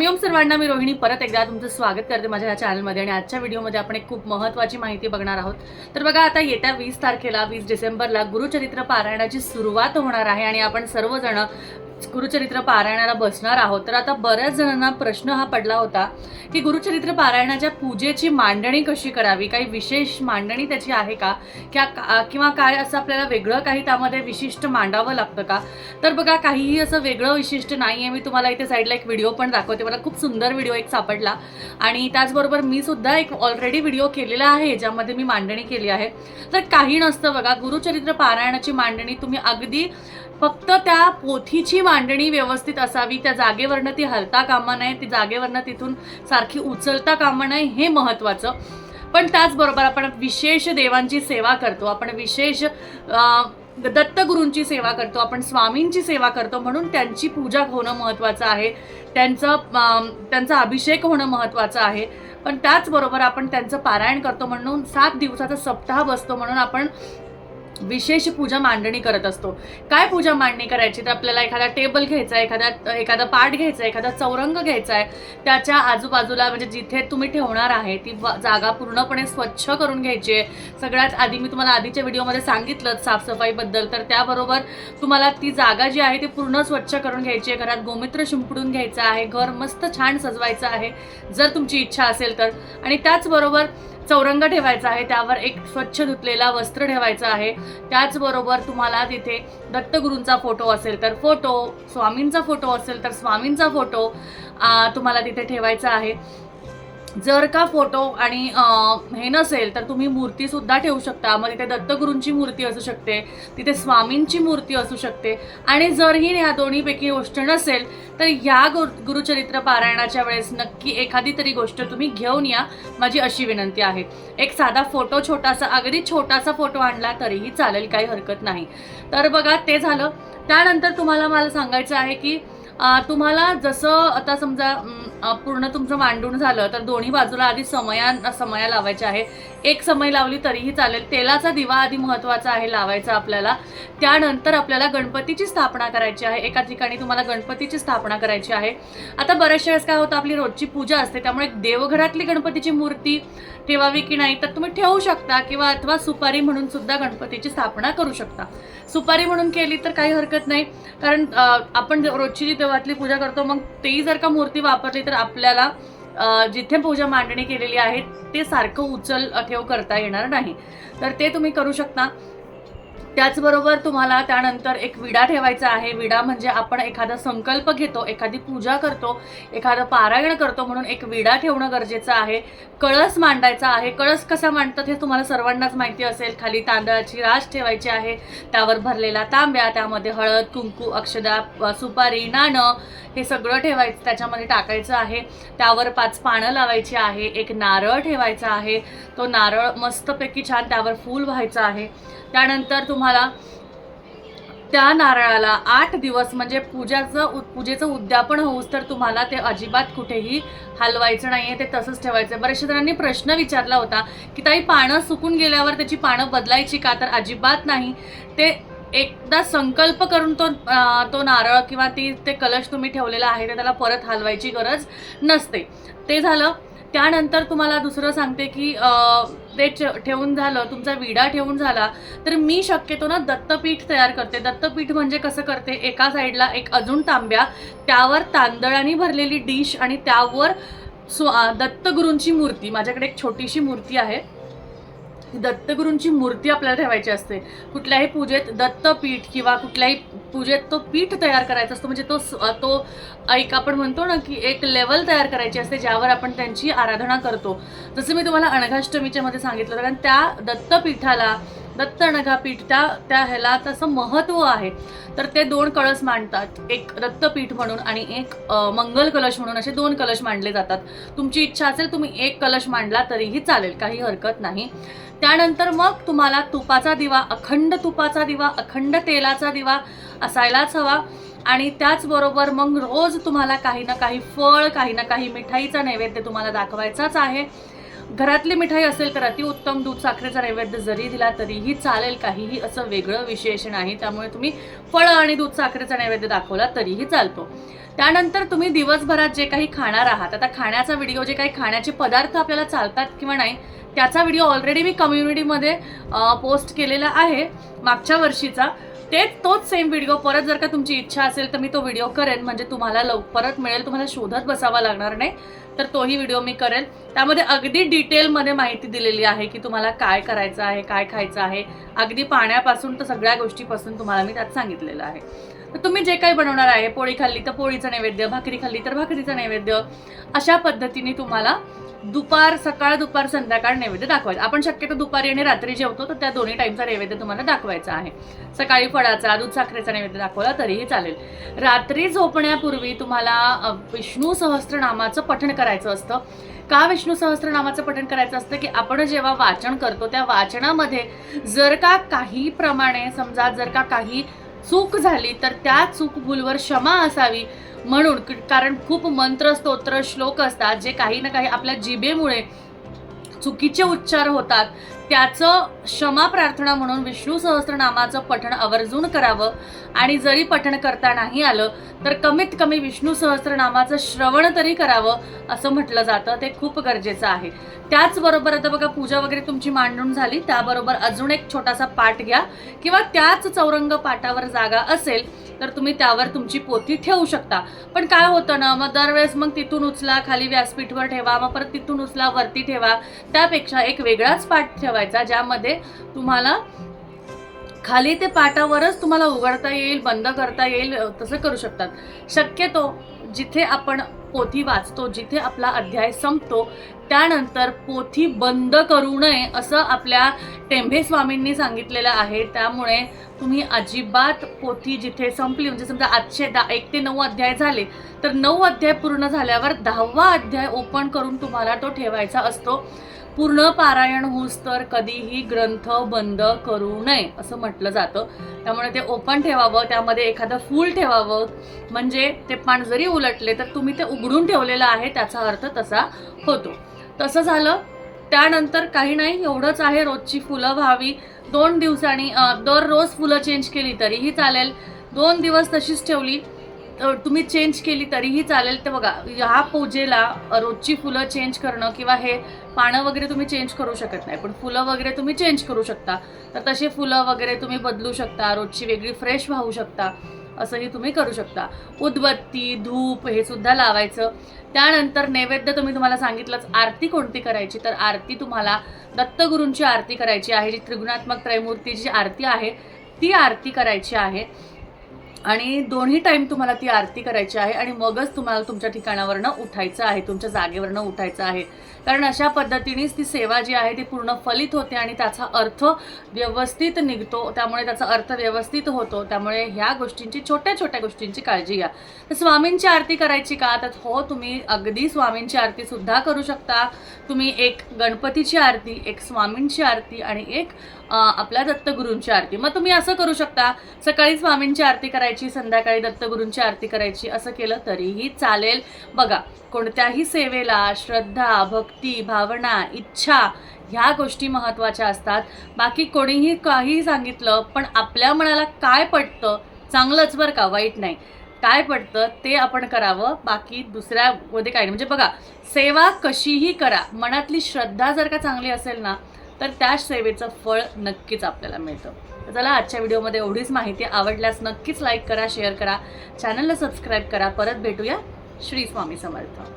स्वामी ओम सर्वांना मी रोहिणी. परत एकदा तुमचं स्वागत करते माझ्या या चॅनलमध्ये आणि आजच्या व्हिडिओमध्ये आपण एक खूप महत्त्वाची माहिती बघणार आहोत. तर बघा आता येत्या वीस तारखेला वीस डिसेंबरला गुरुचरित्र पारायणाची सुरुवात होणार आहे. आणि आपण सर्वजण गुरुचरित्र पारायणाला बसणार आहोत. तर आता बऱ्याच जणांना प्रश्न हा पडला होता की गुरुचरित्र पारायणाच्या पूजेची मांडणी कशी करावी? काही विशेष मांडणी त्याची आहे का? क्या किंवा काय असं आपल्याला वेगळं काही त्यामध्ये विशिष्ट मांडावं लागतं का? तर बघा काहीही असं वेगळं विशिष्ट नाही आहे मी तुम्हाला इथे साईडला एक व्हिडिओ पण दाखवते. मला खूप सुंदर व्हिडिओ एक सापडला. आणि त्याचबरोबर मी सुद्धा एक ऑलरेडी व्हिडिओ केलेला आहे ज्यामध्ये मी मांडणी केली आहे. तर काही नसतं बघा. गुरुचरित्र पारायणाची मांडणी तुम्ही अगदी फक्त त्या पोथीची मांडणी व्यवस्थित असावी त्या जागेवरनं ती हलता कामा नये ती जागेवरनं तिथून सारखी उचलता कामा नये हे महत्त्वाचं पण त्याचबरोबर आपण विशेष देवांची सेवा करतो आपण विशेष दत्तगुरूंची सेवा करतो आपण स्वामींची सेवा करतो म्हणून त्यांची पूजा होणं महत्त्वाचं आहे. त्यांचं त्यांचा अभिषेक होणं महत्त्वाचं आहे. पण त्याचबरोबर आपण त्यांचं पारायण करतो म्हणून सात दिवसाचा सप्ताह बसतो म्हणून आपण विशेष पूजा मांडणी करत असतो. काय पूजा मांडणी करायची? तर आपल्याला एखादा टेबल घ्यायचा आहे एखादा एखादा पाट घ्यायचा आहे एखादा चौरंग घ्यायचा आहे त्याच्या आजूबाजूला म्हणजे जिथे तुम्ही ठेवणार आहे ती जागा पूर्णपणे स्वच्छ करून घ्यायची आहे. सगळ्यात आधी मी तुम्हाला आधीच्या व्हिडिओमध्ये सांगितलं साफसफाईबद्दल. तर त्याबरोबर तुम्हाला ती जागा जी आहे ती पूर्ण स्वच्छ करून घ्यायची आहे. घरात गोमित्र शिंपडून घ्यायचं आहे. घर मस्त छान सजवायचं आहे जर तुमची इच्छा असेल तर. आणि त्याचबरोबर चौरंग ठेवायचा आहे त्यावर एक स्वच्छ धुतलेला वस्त्र ठेवायचं आहे. त्याचबरोबर तुम्हाला तिथे दत्तगुरूंचा फोटो असेल तर फोटो स्वामींचा फोटो असेल तर स्वामींचा फोटो तुम्हाला तिथे ठेवायचा आहे. जर का फोटो आणि हे नसेल तर तुम्ही मूर्ती सुद्धा ठेवू शकता. मग तिथे दत्तगुरूंची मूर्ती असू शकते तिथे स्वामींची मूर्ती असू शकते. आणि जरही ह्या दोन्हीपैकी गोष्ट नसेल तर ह्या गु गुरुचरित्र पारायणाच्या वेळेस नक्की एखादी तरी गोष्ट तुम्ही घेऊन या. माझी अशी विनंती आहे. एक साधा फोटो छोटासा अगदी छोटासा फोटो आणला तरीही चालेल काही हरकत नाही. तर बघा ते झालं. त्यानंतर तुम्हाला मला सांगायचं आहे की तुम्हाला जसं आता समजा पूर्ण तुमचं मांडून झालं तर दोन्ही बाजूला आधी समया समया लावायच्या आहे. एक समय लावली तरीही चालेल. तेलाचा दिवा आधी महत्त्वाचा आहे लावायचा आपल्याला. त्यानंतर आपल्याला गणपतीची स्थापना करायची आहे. एका ठिकाणी तुम्हाला गणपतीची स्थापना करायची आहे. आता बऱ्याचशा वेळेस काय होतं आपली रोजची पूजा असते त्यामुळे देवघरातली गणपतीची मूर्ती ठेवावी की नाही तर तुम्ही ठेवू शकता किंवा अथवा सुपारी म्हणून सुद्धा गणपतीची स्थापना करू शकता. सुपारी म्हणून केली तर काही हरकत नाही. कारण आपण रोजची जी देवातली पूजा करतो मग तेही जर का मूर्ती वापरली तर आपल्याला जिथे पूजा मांडणी केलेली आहे ते सारखं उचल ठेव करता येणार नाही. तर ते तुम्ही करू शकता. त्याचबरोबर तुम्हाला त्यानंतर एक विडा ठेवायचा आहे. विडा म्हणजे आपण एखादा संकल्प घेतो एखादी पूजा करतो एखादं पारायण करतो म्हणून एक विडा ठेवणं गरजेचं आहे. कळस मांडायचा आहे. कळस कसा मांडतात हे तुम्हाला सर्वांनाच माहिती असेल. खाली तांदळाची रास ठेवायची आहे. त्यावर भरलेला तांब्या त्यामध्ये हळद कुंकू अक्षदा सुपारी नाणं हे सगळं ठेवायचं त्याच्यामध्ये टाकायचं आहे. त्यावर पाच पानं लावायची आहे. एक नारळ ठेवायचा आहे. तो नारळ मस्तपैकी छान त्यावर फूल व्हायचं आहे. त्यानंतर तुम्हाला त्या नारळाला आठ दिवस म्हणजे पूजाचं उ- पूजेचं उद्यापन होऊस तर तुम्हाला ते अजिबात कुठेही हलवायचं नाही आहे ते तसंच ठेवायचं बऱ्याचशा जणांनी प्रश्न विचारला होता की ताई पानं सुकून गेल्यावर त्याची पानं बदलायची का? तर अजिबात नाही. ते एकदा संकल्प करून तो तो नारळ किंवा ती ते कलश तुम्ही ठेवलेला आहे ते त्याला परत हलवायची गरज नसते. ते झालं त्यानंतर तुम्हाला दुसरं सांगते की ते ठेवून झालं तुमचा विडा ठेवून झाला तर मी शक्यतो ना दत्तपीठ तयार करते. दत्तपीठ म्हणजे कसं करते एका साईडला एक अजून तांब्या त्यावर तांदळाने भरलेली डिश आणि त्यावर स्व दत्तगुरूंची मूर्ती. माझ्याकडे एक छोटीशी मूर्ती आहे. दत्तगुरूंची मूर्ती आपल्याला ठेवायची असते. कुठल्याही पूजेत दत्तपीठ किंवा कुठल्याही पूजेत तो पीठ तयार करायचा असतो. म्हणजे तो स- तो एक आपण म्हणतो ना की एक लेवल तयार करायची असते ज्यावर आपण त्यांची आराधना करतो. जसं मी तुम्हाला अणघाष्टमीच्या मध्ये सांगितलं कारण त्या दत्तपीठाला दत्त अणघापीठ त्या त्या ह्याला तसं महत्त्व आहे. तर ते दोन कळस मांडतात. एक दत्तपीठ म्हणून आणि एक मंगल कलश म्हणून असे दोन कलश मांडले जातात. तुमची इच्छा असेल तुम्ही एक कलश मांडला तरीही चालेल. काही हरकत नाही. त्यानंतर मग तुम्हाला तुपाचा दिवा अखंड तुपाचा दिवा अखंड तेलाचा दिवा असायलाच हवा. आणि त्याचबरोबर मग रोज तुम्हाला काही ना काही फळ काही ना काही मिठाईचा नैवेद्य तुम्हाला दाखवायचाच आहे. घरातली मिठाई असेल तर अतिउत्तम दूध साखरेचा नैवेद्य जरी दिला तरीही चालेल काहीही असं वेगळं विशेष नाही. त्यामुळे तुम्ही फळं आणि दूध साखरेचा नैवेद्य दाखवला तरीही चालतो. त्यानंतर तुम्ही दिवसभरात जे काही खाणार आहात आता खाण्याचा व्हिडिओ जे काही खाण्याचे पदार्थ आपल्याला चालतात किंवा नाही त्याचा व्हिडिओ ऑलरेडी मी कम्युनिटीमध्ये पोस्ट केलेला आहे मागच्या वर्षीचा. तेच तोच सेम व्हिडिओ परत जर का तुमची इच्छा असेल तर मी तो व्हिडिओ करेन. म्हणजे तुम्हाला लव परत मिळेल तुम्हाला शोधत बसावा लागणार नाही तर तोही व्हिडिओ मी करेन. त्यामध्ये अगदी डिटेलमध्ये माहिती दिलेली आहे की तुम्हाला काय करायचं आहे काय खायचं आहे. अगदी पाण्यापासून तर सगळ्या गोष्टीपासून तुम्हाला मी त्यात सांगितलेलं आहे. तर तुम्ही जे काही बनवणार आहे पोळी खाल्ली तर पोळीचं नैवेद्य भाकरी खाल्ली तर भाकरीचं नैवेद्य अशा पद्धतीने तुम्हाला दुपार सकाळ दुपार संध्याकाळ नैवेद्य दाखवायचा. आपण शक्यतो दुपारी आणि रात्री जेवतो तर त्या दोन्ही टाईमचा नैवेद्य तुम्हाला दाखवायचा आहे. सकाळी फळाचा दूध साखरेचा नैवेद्य दाखवला तरीही चालेल. रात्री झोपण्यापूर्वी तुम्हाला विष्णू सहस्त्रनामाचं पठण करायचं असतं. का विष्णू सहस्त्रनामाचं पठण करायचं असतं की आपण जेव्हा वाचन करतो त्या वाचनामध्ये जर का काही प्रमाणे समजा जर का काही चूक झाली तर त्या चूक भूलवर क्षमा असावी म्हणून कारण खूप मंत्र स्तोत्र श्लोक असतात जे काही ना काही आपल्या जिभेमुळे चुकीचे उच्चार होतात. त्याचं क्षमा प्रार्थना म्हणून विष्णू सहस्रनामाचं पठण आवर्जून करावं. आणि जरी पठण करता नाही आलं तर कमीत कमी विष्णू सहस्रनामाचं श्रवण तरी करावं असं म्हटलं जातं. ते खूप गरजेचं आहे. त्याचबरोबर आता बघा पूजा वगैरे तुमची मांडून झाली. त्याबरोबर अजून एक छोटासा पाठ घ्या. किंवा त्याच चौरंग पाटावर जागा असेल तर तुम्ही त्यावर तुमची पोथी ठेवू शकता. पण काय होतं ना मग दरवेळेस मग तिथून उचला खाली व्यासपीठवर ठेवा मग परत तिथून उचला वरती ठेवा. त्यापेक्षा एक वेगळाच पाठ ठेवा ठेवायचा ज्यामध्ये तुम्हाला खाली ते पाटावरच तुम्हाला उघडता येईल बंद करता येईल तसं करू शकतात. शक्यतो जिथे आपण पोथी वाचतो जिथे आपला अध्याय संपतो त्यानंतर पोथी बंद करू नये असं आपल्या टेंभे स्वामींनी सांगितलेलं आहे. त्यामुळे तुम्ही अजिबात पोथी जिथे संपली म्हणजे समजा आजचे दा एक ते नऊ अध्याय झाले तर नऊ अध्याय पूर्ण झाल्यावर दहावा अध्याय ओपन करून तुम्हाला तो ठेवायचा असतो. पूर्ण पारायण होऊस तर कधीही ग्रंथ बंद करू नये असं म्हटलं जातं. त्यामुळे ते ओपन ठेवावं त्यामध्ये एखादं फूल ठेवावं. म्हणजे ते पान जरी उलटले तर तुम्ही ते उघडून ठेवलेलं आहे त्याचा अर्थ तसा होतो. तसं झालं त्यानंतर काही नाही एवढंच आहे रोजची फुलं व्हावी. दोन दिवसांनी दररोज फुलं चेंज केली तरीही चालेल. दोन दिवस तशीच ठेवली. तुम्ही चेंज केली तरीही चालेल. तर बघा ह्या पूजेला रोजची फुलं चेंज करणं किंवा हे पानं वगैरे तुम्ही चेंज करू शकत नाही. पण फुलं वगैरे तुम्ही चेंज करू शकता. तर तसे फुलं वगैरे तुम्ही बदलू शकता रोजची वेगळी फ्रेश वाहू शकता असंही तुम्ही करू शकता. उदबत्ती धूप हे सुद्धा लावायचं. त्यानंतर नैवेद्य तुम्ही तुम्हाला सांगितलंच आरती कोणती करायची? तर आरती तुम्हाला दत्तगुरूंची आरती करायची आहे जी त्रिगुणात्मक त्रयमूर्तीची आरती आहे ती आरती करायची आहे. आणि दोन्ही टाईम तुम्हाला ती आरती करायची आहे आणि मगच तुम्हाला तुमच्या ठिकाणावरनं उठायचं आहे तुमच्या जागेवरनं उठायचं आहे. कारण अशा पद्धतीनेच ती सेवा जी आहे ती पूर्ण फलित होते आणि त्याचा अर्थ व्यवस्थित निघतो. त्यामुळे त्याचा अर्थ व्यवस्थित होतो. त्यामुळे ह्या गोष्टींची छोट्या छोट्या गोष्टींची काळजी घ्या. तर स्वामींची आरती करायची का? तर हो तुम्ही अगदी स्वामींची आरती सुद्धा करू शकता. तुम्ही एक गणपतीची आरती एक स्वामींची आरती आणि एक आपल्या दत्तगुरूंची आरती. मग तुम्ही असं करू शकता. सकाळी स्वामींची आरती करायची संध्याकाळी दत्तगुरूंची आरती करायची असं केलं तरीही चालेल. बघा कोणत्याही सेवेला श्रद्धा भक्ती भावना इच्छा ह्या गोष्टी महत्त्वाच्या असतात. बाकी कोणीही काहीही सांगितलं पण आपल्या मनाला काय पटतं चांगलंच बरं का वाईट नाही. काय पडतं ते आपण करावं. बाकी दुसऱ्यामध्ये काही नाही. म्हणजे बघा सेवा कशीही करा. मनातली श्रद्धा जर का चांगली असेल ना तर त्या सेवेचं फळ नक्कीच आपल्याला मिळतं. चला आजच्या व्हिडिओमध्ये एवढीच माहिती आवडल्यास नक्कीच लाईक करा शेअर करा. चॅनलला सबस्क्राईब करा. परत भेटूया. श्री स्वामी समर्थ.